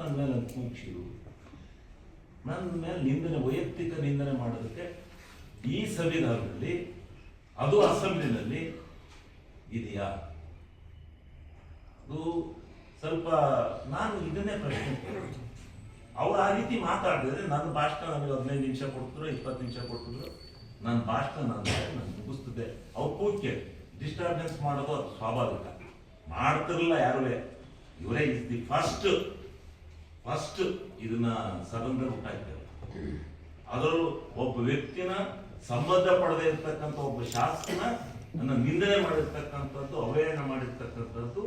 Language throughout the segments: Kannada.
ನನ್ನ ಮೇಲೆ ಕೂಗ್ಸಿರು ನನ್ನ ಮೇಲೆ ನಿಂದನೆ, ವೈಯಕ್ತಿಕ ನಿಂದನೆ ಮಾಡೋದಕ್ಕೆ ಈ ಸಂವಿಧಾನದಲ್ಲಿ, ಅದು ಅಸೆಂಬ್ಲಿನಲ್ಲಿ ಇದೆಯಾ? ಅದು ಸ್ವಲ್ಪ ನಾನು ಇದನ್ನೇ ಪ್ರಶ್ನೆ. ಅವ್ರು ಆ ರೀತಿ ಮಾತಾಡಿದ್ರೆ ನನ್ನ ಭಾಷಣ ನನಗೆ ಹದಿನೈದು ನಿಮಿಷ ಕೊಡ್ತಿದ್ರು, ಇಪ್ಪತ್ತು ನಿಮಿಷ ಕೊಡ್ತಿದ್ರು. ನನ್ನ ಭಾಷಣ ನಾನು ನಾನು ಮುಗಿಸ್ತಿದ್ದೆ ಅವ್ರು ಕೂಕೆ ಡಿಸ್ಟರ್ಬೆನ್ಸ್ ಮಾಡೋದು ಅದು ಸ್ವಾಭಾವಿಕ. ಮಾಡ್ತಿರಲಿಲ್ಲ ಯಾರೂ? ಇವರೇ ಇಸ್ ದಿ ಫಸ್ಟ್ ಫಸ್ಟ್ ಇದನ್ನ ಸದನದಲ್ಲಿ ಉಂಟಾಗ್ತದೆ ಅದರಲ್ಲೂ ಒಬ್ಬ ವ್ಯಕ್ತಿನ ಸಂಬಂಧ ಪಡೆದೇ ಇರ್ತಕ್ಕಂಥ ಒಬ್ಬ ಶಾಸಕನ ನನ್ನ ನಿಂದನೆ ಮಾಡಿರ್ತಕ್ಕಂಥದ್ದು ಅವಹೇಳನ ಮಾಡಿರ್ತಕ್ಕಂಥದ್ದು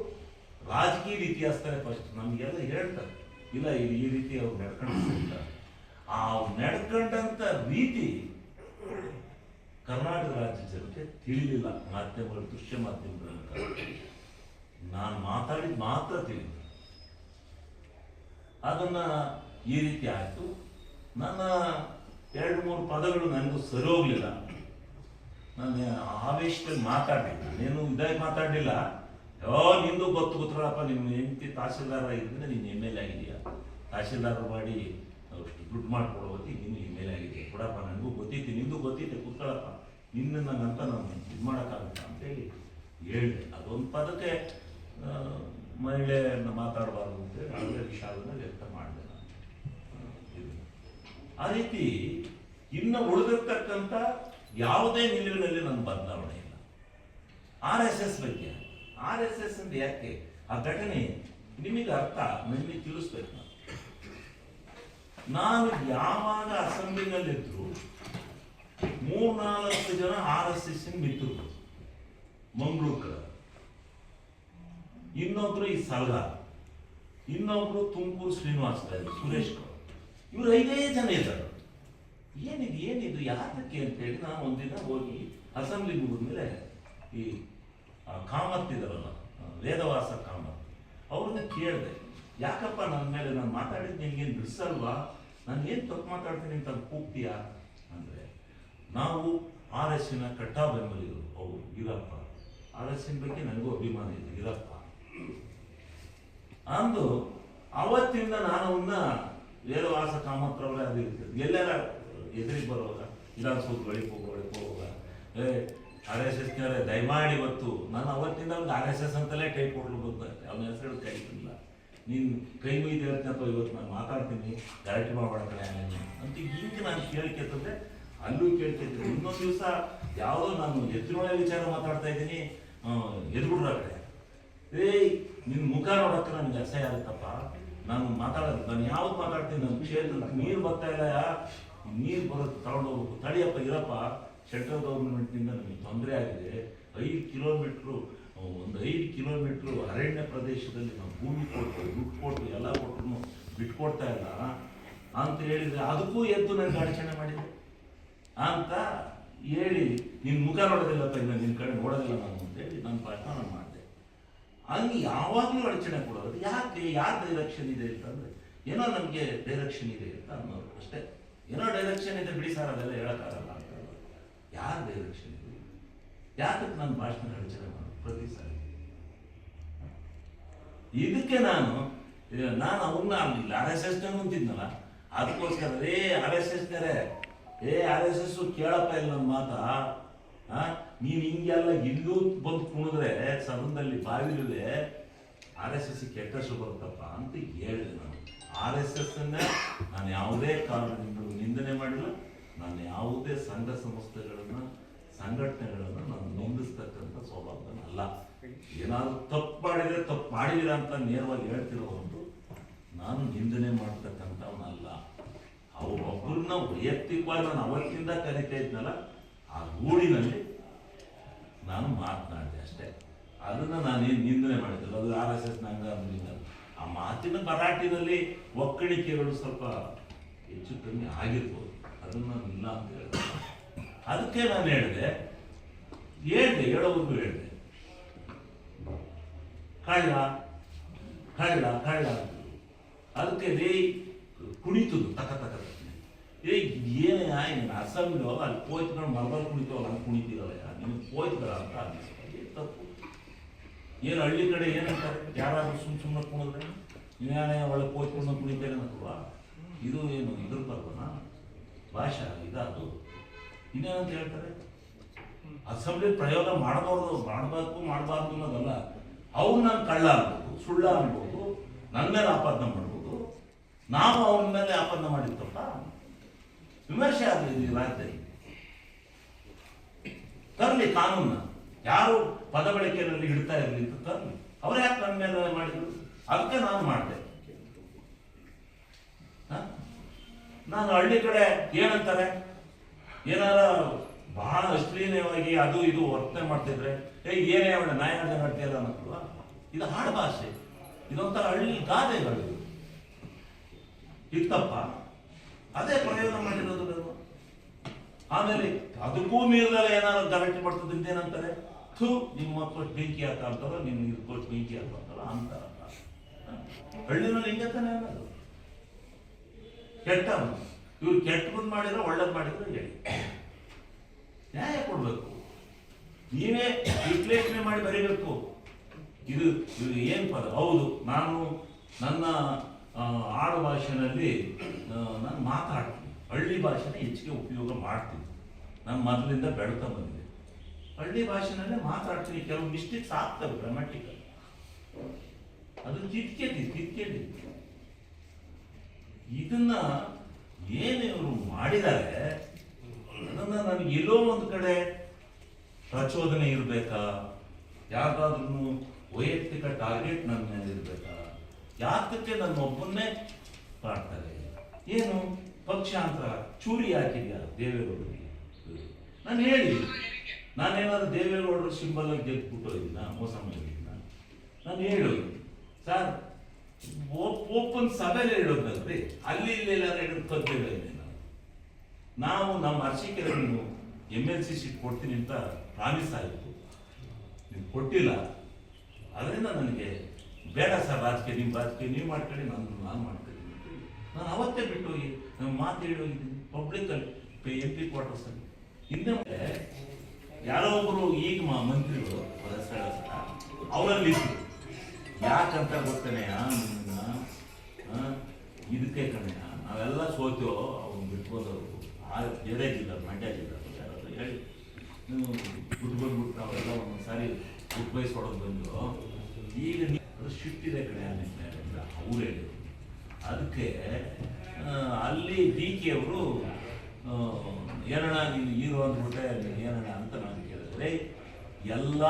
ರಾಜಕೀಯ ಇತಿಹಾಸದಲ್ಲಿ ಫಸ್ಟ್ ನಮಗೆಲ್ಲ ಹೇಳ್ತಾರೆ. ಇಲ್ಲ ಈ ರೀತಿ ಅವ್ರು ನಡ್ಕೊಂಡಿಲ್ಲ ಆ ನಡ್ಕೊಂಡಂತ ರೀತಿ ಕರ್ನಾಟಕ ರಾಜ್ಯ ಜನತೆ ತಿಳಿದಿಲ್ಲ ಮಾಧ್ಯಮಗಳು ದೃಶ್ಯ ಮಾಧ್ಯಮಗಳ. ನಾನು ಮಾತಾಡಿದ ಮಾತ್ರ ತಿಳಿದು ಅದನ್ನ ಈ ರೀತಿ ಆಯ್ತು. ನನ್ನ ಎರಡು, ಮೂರು ಪದಗಳು ನನಗೂ ಸರಿ ಹೋಗ್ಲಿಲ್ಲ. ನಾನು ಆವೇಶದಲ್ಲಿ ಮಾತಾಡಲಿಲ್ಲ. ನಾನೇನು ಇದಾಗಿ ಮಾತಾಡಲಿಲ್ಲ. ಯೋ, ನಿಂದು ಗೊತ್ತು ಗೊತ್ತರಪ್ಪ ನಿಮ್ಮ ಹೆಂಡತಿ ತಹಸೀಲ್ದಾರ ಇದ್ರೆ ನೀನು ಎಂ ಎಲ್ ಆಗಿದೆಯಾ ತಹಸೀಲ್ದಾರ್ ಮಾಡಿ ದುಡ್ಡು ಮಾಡ್ಕೊಡೋತಿ ನೀನು ಎಂ ಎಲ್ ಎ ಆಗಿದೆಯಾ ಕೊಡಪ್ಪ, ನನಗೂ ಗೊತ್ತಿತ್ತು ನಿಂದು ಗೊತ್ತೈತೆ ಕೂತ್ಕೊಳ್ಳಪ್ಪ ನಿನ್ನ ನನ್ನಂತ ನಾನು ಇದು ಮಾಡೋಕ್ಕಾಗತ್ತ ಅಂತೇಳಿ ಹೇಳಿದೆ. ಅದೊಂದು ಪದಕ್ಕೆ ಮಹಿಳೆಯನ್ನ ಮಾತಾಡಬಾರ್ದು ಅಂತೇಳಿ ಅದರ ವಿಷಾದನ ವ್ಯಕ್ತ ಮಾಡಿದೆ ಆ ರೀತಿ ಇನ್ನು ಉಳಿದಿರ್ತಕ್ಕಂಥ ಯಾವುದೇ ನಿಲುವಿನಲ್ಲಿ ನನ್ನ ಬದಲಾವಣೆ ಇಲ್ಲ. ಆರ್ ಎಸ್ ಎಸ್ ಬಗ್ಗೆ. ಆರ್ ಎಸ್ ಎಸ್ ಅಂದ್ರೆ ಯಾಕೆ? ಆ ಘಟನೆ ನಿಮಗೆ ಅರ್ಥ ನಿಮಗೆ ತಿಳಿಸ್ಬೇಕು ನಾನು. ಯಾವಾಗ ಅಸೆಂಬ್ಲಿನಲ್ಲಿದ್ರು ಮೂರ್ನಾಲ್ಕು ಜನ ಆರ್ ಎಸ್ ಎಸ್ ಮಿತ್ರರು ಮಂಗಳೂರು ಇನ್ನೊಬ್ರು ಈ ಸಲಗ ಇನ್ನೊಬ್ರು ತುಮಕೂರು ಶ್ರೀನಿವಾಸ ಸುರೇಶ್ ಗೌಡ. ಇವ್ರು ಐದೇ ಜನ ಇದ್ದಾರೆ. ಏನಿದು ಏನಿದು, ಯಾತಕ್ಕೆ ಅಂತೇಳಿ ನಾನು ಒಂದಿನ ಹೋಗಿ ಅಸೆಂಬ್ಲಿ ಮುಗಿದ್ಮೇಲೆ ಈ ಕಾಮತ್ ಇದಾರಲ್ಲ ವೇದವಾಸ ಕಾಮತ್, ಅವ್ರನ್ನ ಕೇಳಿದೆ. ಯಾಕಪ್ಪ ನನ್ನ ಮೇಲೆ ನಾನು ಮಾತಾಡಿದ್ ನಿನ್ಗೇನು ಬಿಡಿಸಲ್ವಾ ನಾನು ಏನು ತಪ್ಪು ಮಾತಾಡ್ತೀನಿ ಅಂತ ಕೂಗ್ತೀಯಾ? ಅಂದರೆ, ನಾವು ಆರ್ ಎಸ್ಸಿನ ಕಟ್ಟಾ ಬೆಂಬಲಿಗರು, ಅವರು ಇರಪ್ಪ ಆರ್ ಎಸ್ಸಿನ ಬಗ್ಗೆ ನನಗೂ ಅಭಿಮಾನ ಇದೆ ಇರಪ್ಪ ಅಂದು ಅವತ್ತಿಂದ ನಾನು ಅವನ್ನ ವೇದವಾಸ ಕಾಮತ್ರವರೇ ಅದು ಇರ್ತದೆ ಎಲ್ಲರ ಎದುರಿಗೆ ಬರುವಾಗ ವಿಧಾನಸೌಧ ಸ್ವಲ್ಪ ಹೋಗೋ ಬಳಿಗೆ ಹೋಗುವಾಗ, ಏ ಆರ್ ಎಸ್ ಎಸ್ನವರೇ ದಯಮಾಡಿ ಇವತ್ತು ನಾನು ಅವತ್ತಿಂದ ಅವ್ನಿಗೆ ಆರ್ ಎಸ್ ಎಸ್ ಅಂತಲೇ ಕೈ ಕೊಡ್ಲು ಬಂದೆ ಅವನ ಹೆಸರು ಕೈ ಇಲ್ಲ ನೀನು ಕೈ ಮುಗಿದ ಅಥವಾ ಇವತ್ತು ನಾನು ಮಾತಾಡ್ತೀನಿ, ಗಲಾಟೆ ಮಾಡಬೇಡ ಅಂತ ಈಗ ನಾನು ಕೇಳ್ಕೆತ್ತಂದ್ರೆ ಅಲ್ಲೂ ಕೇಳ್ತಿದ್ದೆ ಇನ್ನೊಂದು ದಿವಸ ಯಾವುದೋ ನಾನು ಎದುರೊಳಗೆ ವಿಚಾರ ಮಾತಾಡ್ತಾ ಇದ್ದೀನಿ. ಎದ್ಬಿಡ್ರ ಕಡೆ ಏಯ್ ನಿನ್ನ ಮುಖ ನೋಡಕ್ಕೆ ನನಗೆ ಅಸಹ್ಯ ಆಗುತ್ತಪ್ಪ. ನಾನು ಮಾತಾಡೋದು ನಾನು ಯಾವ್ದು ಮಾತಾಡ್ತೀನಿ? ನನ್ನ ಕ್ಷೇತ್ರಕ್ಕೆ ನೀರು ಬರ್ತಾ ಇಲ್ಲ. ನೀರು ಬರೋದು ತಗೊಂಡು ಹೋಗ್ಬೇಕು. ತಡಿಯಪ್ಪ, ಇರಪ್ಪ. ಸೆಂಟ್ರಲ್ ಗೌರ್ಮೆಂಟ್ನಿಂದ ನಮಗೆ ತೊಂದರೆ ಆಗಿದೆ. ಐದು ಕಿಲೋಮೀಟ್ರು, ಒಂದು ಐದು ಕಿಲೋಮೀಟ್ರು ಅರಣ್ಯ ಪ್ರದೇಶದಲ್ಲಿ ನಾವು ಭೂಮಿ ಕೊಟ್ಟು, ದುಡ್ಡು ಕೊಟ್ಟು, ಎಲ್ಲ ಕೊಟ್ಟರು ಬಿಟ್ಕೊಡ್ತಾ ಇಲ್ಲ. ಅಂತ ಹೇಳಿದ್ರೆ ಅದಕ್ಕೂ ಎದ್ದು ನನಗೆ ಅಡಚಣೆ ಮಾಡಿದೆ. ಅಂತ ಹೇಳಿ ನಿನ್ನ ಮುಖ ನೋಡೋದಿಲ್ಲಪ್ಪ ಇನ್ನು ನಿನ್ನ ಕಡೆ ನೋಡೋದಿಲ್ಲ ನಾನು ಅಂತೇಳಿ ನನ್ನ ಪ್ರಶ್ನೆ ನಾನು ಮಾಡಿದೆ ಹಂಗೆ ಯಾವಾಗಲೂ ಅಡಚಣೆ ಕೊಡೋದು. ಯಾಕೆ, ಯಾರು ಡೈರೆಕ್ಷನ್ ಇದೆ ಅಂತಂದ್ರೆ ಏನೋ ನಮಗೆ ಡೈರೆಕ್ಷನ್ ಇದೆ ಅಂತ ಅನ್ನೋದು. ಅಷ್ಟೇ. ಏನೋ ಡೈರೆಕ್ಷನ್ ಇದೆ ಬಿಡಿ ಸರ್, ಅದೆಲ್ಲ ಹೇಳೋಕ್ಕಾಗಲ್ಲ ಅಂತ ಯಾರು ಡೈರೆಕ್ಷನ್ ಇದೆ? ಯಾತಕ್ಕೆ ನನ್ನ ಭಾಷಣ ಅಡಚಣೆ ಮಾಡೋದು? ಪ್ರತಿ ಸಾರಿ. ಇದಕ್ಕೆ ನಾನು ನಾನು ಅವನ್ನ ಆಗಲಿಲ್ಲ. ಆರ್ ಎಸ್ ಎಸ್ ನಿಂತಿದ್ನಲ್ಲ ಅದಕ್ಕೋಸ್ಕರ ರೇ ಆರ್ ಎಸ್ ಎಸ್ ಏ ಆರ್ ಎಸ್ ಎಸ್ ಕೇಳಪ್ಪ ಇಲ್ಲ ನನ್ನ ಮಾತಾ. ನೀನ್ ಹಿಂಗೆಲ್ಲ ಇಲ್ಲೂ ಬಂದು ಕುಣಿದ್ರೆ, ಸದನದಲ್ಲಿ ಬಾವಿಲುವೆ ಆರ್ ಎಸ್ ಎಸ್ ಕೆಟ್ಟ ಬರುತ್ತಪ್ಪ ಅಂತ ಹೇಳಿದೆ ನಾನು. ಆರ್ ಎಸ್ ಎಸ್ ನಾನು ಯಾವುದೇ ಕಾರಣದಿಂದ ನಿಂದನೆ ಮಾಡಿಲ್ಲ. ನಾನು ಯಾವುದೇ ಸಂಘ ಸಂಸ್ಥೆಗಳನ್ನು, ಸಂಘಟನೆಗಳನ್ನು ನಾನು ನಿಂದಿಸ್ತಕ್ಕಂಥ ಸ್ವಭಾವದಲ್ಲ ಏನಾದರೂ ತಪ್ಪು ಮಾಡಿದ್ರೆ ತಪ್ಪು ಮಾಡಿದಿರ ಅಂತ ನೇರವಾಗಿ ಹೇಳ್ತಿರೋ ಹೊರತು ನಾನು ನಿಂದನೆ ಮಾಡ್ತಕ್ಕಂಥವನಲ್ಲ ಅವರೊಬ್ಬರನ್ನ ವೈಯಕ್ತಿಕವಾಗಿ ನಾನು ಅವತ್ತಿಂದ ಕರಿತಾ ಇದ್ನಲ್ಲ, ಆ ಗೂಡಿನಲ್ಲಿ ನಾನು ಮಾತನಾಡಿದೆ ಅಷ್ಟೇ. ಅದನ್ನ ನಾನೇನು ನಿಂದನೆ ಮಾಡಿದ್ದಲ್ಲ ಅದು ಆರ್ ಎಸ್ ಎಸ್ ಆ ಮಾತಿನ ಭರಾಟಿನಲ್ಲಿ ಒಕ್ಕಣಿಕೆಗಳು ಸ್ವಲ್ಪ ಹೆಚ್ಚು ಕಮ್ಮಿ ಆಗಿರ್ಬೋದು. ಅದನ್ನ ನಾನು ಇಲ್ಲ ಅಂತ ಹೇಳಿದೆ. ಅದಕ್ಕೆ ನಾನು ಹೇಳಿದೆ ಹೇಳಿದೆ, ಹೇಳೋವರೆಗೂ ಹೇಳಿದೆ. ಕಳ್ಳ ಕಳ್ಳ ಕಳ್ಳ. ಅದಕ್ಕೆ ರೇ ಕುಣಿತು ತಕ ತಕ ತಕ. ಏ ಏನೇ ಏನು ಅಸೆಂಬ್ಲಿ ಅಲ್ಲಿ ಕೋಯ್ತ್ಗಳು ಮರಬಲ್ ಕುಣಿತವಲ್ಲ ಹಂಗೆ ಕುಣಿತೀರಲ್ಲ ನಿಮ್ಗೆ ಕೋಯ್ತ್ಗಳ ಅಂತ ಅನ್ನಿಸ್ತು. ತಪ್ಪು. ಏನು ಹಳ್ಳಿ ಕಡೆ ಏನಂತಾರೆ ಯಾರಾದರೂ ಸುಮ್ ಸುಮ್ಮನೆ ಕುಣಿದ್ರೆ? ಇನ್ಯಾನೇ ಒಳಗೆ ಕೂತ್ಕೊಂಡು ಕುಣಿತೇನೆ ಅನ್ನಲ್ವಾ ಇದು ಏನು, ಇದ್ರ ಪರ್ವನ? ಭಾಷಾ, ಇದದು. ಇನ್ನೇನಂತ ಹೇಳ್ತಾರೆ? ಅಸೆಂಬ್ಲಿ ಪ್ರಯೋಗ ಮಾಡಬಾರ್ದು ಮಾಡಬೇಕು ಮಾಡಬಾರ್ದು ಅನ್ನೋದಲ್ಲ. ಅವ್ರು ನಾನು ಕಳ್ಳ ಅನ್ಬೋದು, ಸುಳ್ಳ ಅನ್ಬೋದು ನನ್ನ ಮೇಲೆ ಆಪಾದನೆ ಮಾಡ್ಬೋದು. ನಾವು ಅವನ ಮೇಲೆ ಆಪಾದನೆ ಮಾಡಿರ್ತಪ್ಪ ವಿಮರ್ಶೆ ಆಗಲಿ ರಾಜ್ಯದಲ್ಲಿ ತರಲಿ ಕಾನೂನ ಯಾರು ಪದ ಬಳಕೆಯಲ್ಲಿ ಹಿಡ್ತಾ ಇರಲಿ ತರಲಿ. ಅವ್ರು ಯಾಕೆ ನನ್ನ ಮೇಲೆ ಮಾಡಿದ್ರು? ಅದಕ್ಕೆ ನಾನು ಮಾಡಿದೆ? ನಾನು ಹಳ್ಳಿ ಕಡೆ ಏನಂತಾರೆ? ಏನಾರ ಬಹಳ ಅಶ್ಲೀಲವಾಗಿ ಅದು ಇದು ವರ್ತನೆ ಮಾಡ್ತಿದ್ರೆ ಏ ಏನೇ ಅವಳ ನಾಯಕ ನಡ್ತಿಲ್ಲ ಅನ್ನೋಲ್ವಾ ಇದು ಹಾಡು ಭಾಷೆ. ಇದೊಂಥರ ಹಳ್ಳಿ ಗಾದೆಗಳು. ಇತ್ತಪ್ಪ. ಅದೇ ಪ್ರಯೋಗ ಮಾಡಿರೋದು ನಾನು ಆಮೇಲೆ ಅದಕ್ಕೂ ಮೀರಿದಲ್ಲ ಏನಾದ್ರು ಗಲಾಟೆ ಮಾಡ್ತದಿಂದ ಏನಂತಾರೆ ಥೂ ನಿಮ್ಮ ಮಕ್ಕಳು ಬೆಂಕಿ ಅಂತ ಅಂತಾರ ನಿಮ್ಮ ನೀರು ಕೊಟ್ಟು ಬೆಂಕಿ ಅಂತ ಅಂತಾರ ಹಳ್ಳಿನಲ್ಲಿ ಹಿಂಗೆ ತಾನೇ ಅನ್ನೋದು. ಕೆಟ್ಟ ಇವ್ರು ಕೆಟ್ಟ ಬಂದ್ ಮಾಡಿದ್ರೆ ಒಳ್ಳೇದು ಮಾಡಿದ್ರೆ ಹೇಳಿ. ನ್ಯಾಯ ಕೊಡ್ಬೇಕು. ನೀವೇ ವಿಶ್ಲೇಷಣೆ ಮಾಡಿ ಬರೀಬೇಕು. ಇದು ಇದು ಏನು ಪದ? ಹೌದು, ನಾನು ನನ್ನ ಆಡು ಭಾಷೆನಲ್ಲಿ ನಾನು ಮಾತಾಡ್ತೀನಿ. ಹಳ್ಳಿ ಭಾಷೆನ ಹೆಚ್ಚಿಗೆ ಉಪಯೋಗ ಮಾಡ್ತೀನಿ. ನಾನು ಮೊದಲಿಂದ ಬೆಳ್ತಾ ಬಂದಿದೆ ಹಳ್ಳಿ ಭಾಷೆನಲ್ಲೇ ಮಾತಾಡ್ತೀನಿ. ಕೆಲವು ಮಿಸ್ಟೇಕ್ಸ್ ಆಗ್ತವೆ ಗ್ರಾಮ್ಯಾಟಿಕಲ್ ಅದು ತಿದ್ಕೆದಿ ತಿದ್ಕೆದಿ ಇದನ್ನ ಏನು ಇವರು ಮಾಡಿದ್ದಾರೆ ಅದನ್ನ ನನಗೆ ಎಲ್ಲೋ ಒಂದು ಕಡೆ ಪ್ರಚೋದನೆ ಇರಬೇಕಾ? ಯಾರಾದ್ರೂ ವೈಯಕ್ತಿಕ ಟಾರ್ಗೆಟ್ ನನ್ನ ಮೇಲೆ ಇರಬೇಕಾ ಯಾತಕ್ಕೆ ನನ್ನ ಒಬ್ಬನ್ನೇ ಮಾಡ್ತಾರೆ? ಏನು ಪಕ್ಷಾಂತರ ಚೂರಿ ಹಾಕಿದ್ಯಾ ದೇವೇಗೌಡರಿಗೆ? ನಾನು ಹೇಳಿ, ನಾನೇನಾದ್ರೂ ದೇವೇಗೌಡರ ಸಿಂಬಲ್ ಆಗಿ ಗೆದ್ದು ಹೋಗಿದ್ನ? ಮೋಸ ಮಾಡಿದ್ನ? ನಾನು ಹೇಳೋದು ಸರ್ ಓಪನ್ ಸಭೆಯಲ್ಲಿ ಹೇಳೋದಲ್ರಿ ಅಲ್ಲಿ ಇಲ್ಲಿ ಎಲ್ಲಾರು ಹಿಡಿದು ಕದ್ದೇವೆ ನಾನು. ನಾವು ನಮ್ಮ ಅರ್ಶಿಕೆರೆ ನೀವು ಎಂ ಎಲ್ ಸಿ ಸೀಟ್ ಕೊಡ್ತೀನಿ ಅಂತ ಪ್ರಾಮಿಸ್ ಆಯಿತು ನೀವು ಕೊಟ್ಟಿಲ್ಲ. ಅದರಿಂದ ನನಗೆ ಬೇಡ ಸರ್, ರಾಜಕೀಯ ನಿಮ್ಮ ರಾಜಕೀಯ, ನೀವು ಮಾಡ್ಕೊಳ್ಳಿ, ನಾನು ನಾನು ಮಾಡ್ತೀನಿ ನಾನು ಅವತ್ತೇ ಬಿಟ್ಟು ಹೋಗಿ ನಾನು ಮಾತು ಹೇಳಿ ಹೋಗಿದ್ದೀನಿ. ಪಬ್ಲಿಕಲ್ಲಿ ಎಂ ಪಿ ಕ್ವಾರ್ಟರ್ಸಲ್ಲಿ ಹಿಂದೆ ಯಾರೋ ಒಬ್ಬರು ಈಗ ಮಂತ್ರಿಗಳು ಅವರಲ್ಲಿ ಯಾಕಂತ ಗೊತ್ತಾನೆ ಇದಕ್ಕೆ ಕಣೆಯ ನಾವೆಲ್ಲ ಸೋತೋ, ಅವ್ನು ಬಿಟ್ಬೋದವರು ಆ ಬೇರೆ ಜಿಲ್ಲ, ಮಂಡ್ಯ ಜಿಲ್ಲೆ, ಯಾರಾದ್ರು ಹೇಳಿ. ನೀವು ಬಿಟ್ಟು ಬಂದ್ಬಿಟ್ಟು ನಾವೆಲ್ಲ ಒಂದೊಂದು ಸಾರಿ ಉಪಯೋಗಿಸಿ ಹೊಡೆದು ಬಂದು ಈಗ ಅದು ಕಡೆ ಅಂತ ಅವ್ರು ಹೇಳಿದ್ರು ಅದಕ್ಕೆ ಅಲ್ಲಿ ಡಿ ಕೆ ಅವರು ಏನಣ್ಣ ನೀನು ಹೀರೋ ಅಂದ್ಬಿಟ್ಟೆ ಏನಣ್ಣ ಅಂತ ನಾನು ಕೇಳಿದ್ರೆ ಎಲ್ಲ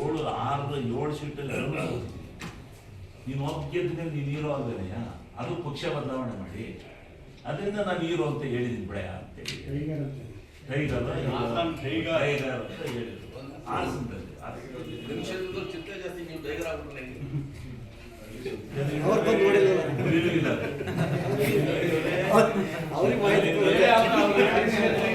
ಏಳು ಆರು ಏಳು ಸೀಟಲ್ಲಿ ಎಲ್ಲರೂ. ನೀನು ಒಬ್ಬ ಗೆದ್ದ ನೀನು ಹೀರೋ ಅಲ್ವೇನೆಯ ಅದು ಪಕ್ಷ ಬದಲಾವಣೆ ಮಾಡಿ. ಅದರಿಂದ ನಾನು ಹೀರೋ ಅಂತ ಹೇಳಿದ್ದೀನಿ ಬಿಡ ಅಂತೇಳಿ. ಟೈಗರ್ ಅಂತ ಹೇಳಿದ್ರು. ಜಾಸ್ತಿ ನೀವು ಅವ್ರಿಗೆ ಮಾಹಿತಿ